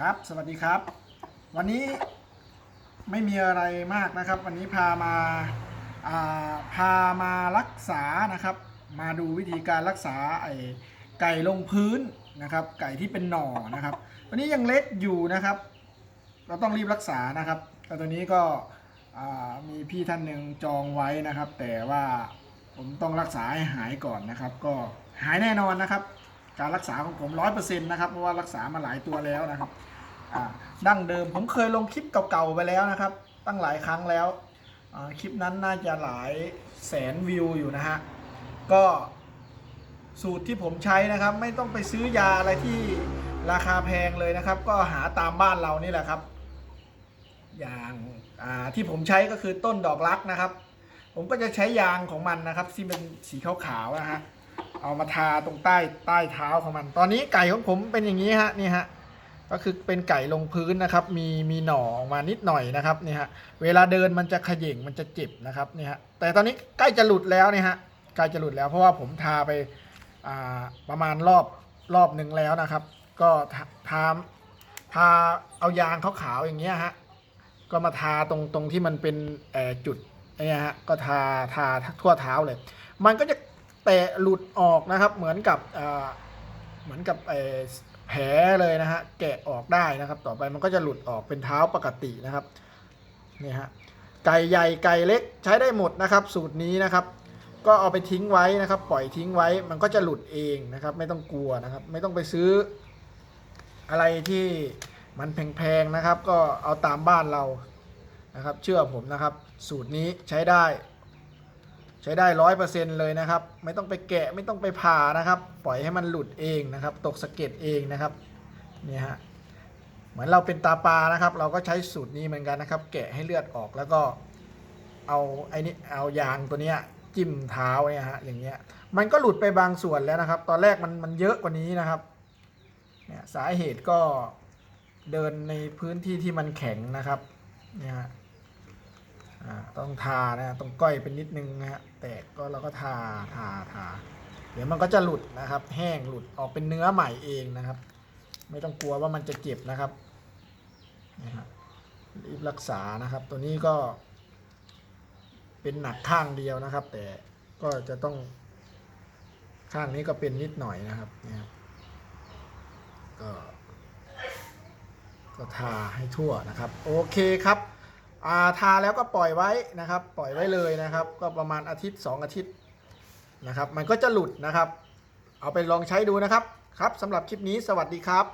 ครับ สวัสดีครับ วันนี้ไม่มีอะไรมากนะครับ วันนี้พามาาพามารักษานะครับ มาดูวิธีการรักษาไอ้ไก่ลงพื้นนะครับ ไก่ที่เป็นหน่อนะครับ ตัวนี้ยังเล็กอยู่นะครับ เราต้องรีบรักษานะครับแต่ตัวนี้ก็มีพี่ท่านหนึ่งจองไว้นะครับ แต่ว่าผมต้องรักษาให้หายก่อนนะครับ ก็หายแน่นอนนะครับ การรักษาของผมร้อยเปอร์เซ็นต์นะครับเพราะว่ารักษามาหลายตัวแล้วนะครับดั้งเดิมผมเคยลงคลิปเก่าๆไปแล้วนะครับ ตั้งหลายครั้งแล้วคลิปนั้นน่าจะหลายแสนวิวอยู่นะฮะก็สูตรที่ผมใช้นะครับ ไม่ต้องไปซื้อยาอะไรที่ราคาแพงเลยนะครับ ก็หาตามบ้านเรานี่แหละครับ อย่างาที่ผมใช้ก็คือต้นดอกรักนะครับ ผมก็จะใช้ยางของมันนะครับที่เป็นสีขาวๆนะฮะ เอามาทาตรงใต้ใต้เท้าของมัน ตอนนี้ไก่ของผมเป็นอย่างนี้ฮะนี่ฮะก็คือเป็นไก่ลงพื้นนะครับ มีมีหน่อออกมานิดหน่อยนะครับนี่ฮะเวลาเดินมันจะขย่งมันจะเจ็บนะครับนี่ฮะแต่ตอนนี้ใกล้จะหลุดแล้วนี่ฮะใกล้จะหลุดแล้วเพราะว่าผมทาไปอ่าประมาณรอบรอบหนึ่งแล้วนะครับ ก็ทาทาเอายางขาวๆอย่างเงี้ยฮะก็มาทาตรงตรงที่มันเป็นเอ่อจุดเนี่ยฮะก็ทาทาทั่วเท้าเลย มันก็จะ เตะหลุดออกนะครับ เหมือนกับเหมือนกับแผลเลยนะฮะแกะออกได้นะครับ ต่อไปมันก็จะหลุดออกเป็นเท้าปกตินะครับนี่ฮะไก่ใหญ่ไก่เล็กใช้ได้หมดนะครับ สูตรนี้นะครับ ก็เอาไปทิ้งไว้นะครับ ปล่อยทิ้งไว้มันก็จะหลุดเองนะครับ ไม่ต้องกลัวนะครับ ไม่ต้องไปซื้อ อะไรที่มันแพงๆนะครับ ก็เอาตามบ้านเรานะครับ เชื่อผมนะครับ สูตรนี้ใช้ได้ ใช้ได้ร้อยเปอร์เซ็นเลยนะครับ ไม่ต้องไปแกะไม่ต้องไปผ่านะครับ ปล่อยให้มันหลุดเองนะครับ ตกสะเก็ดเองนะครับเนี่ยฮะเหมือนเราเป็นตาปลานะครับ เราก็ใช้สูตรนี้เหมือนกันนะครับ แกะให้เลือดออกแล้วก็เอาไอ้นี่เอายางตัวเนี้ยจิ้มเท้าเนี่ยฮะอย่างเงี้ยมันก็หลุดไปบางส่วนแล้วนะครับ ตอนแรกมันมันเยอะกว่านี้นะครับเนี่ยสาเหตุก็เดินในพื้นที่ที่มันแข็งนะครับเนี่ยฮะ ต้องทานะต้องก้อยเป็นนิดนึงนะฮะแตกก็เราก็ทาทาทาเดี๋ยวมันก็จะหลุดนะครับ แห้งหลุดออกเป็นเนื้อใหม่เองนะครับ ไม่ต้องกลัวว่ามันจะเจ็บนะครับนี่ฮะรีบรักษานะครับ ตัวนี้ก็ เป็นหนักข้างเดียวนะครับ แต่ก็จะต้อง ข้างนี้ก็เป็นนิดหน่อยนะครับนี่ยครับก็ก็ทาให้ทั่วนะครับ โอเคครับ อ่าทาแล้วก็ปล่อยไว้นะครับ ปล่อยไว้เลยนะครับ ก็ประมาณอาทิตย์ 2 อาทิตย์นะครับ มันก็จะหลุดนะครับ เอาไปลองใช้ดูนะครับครับสำหรับคลิปนี้สวัสดีครับ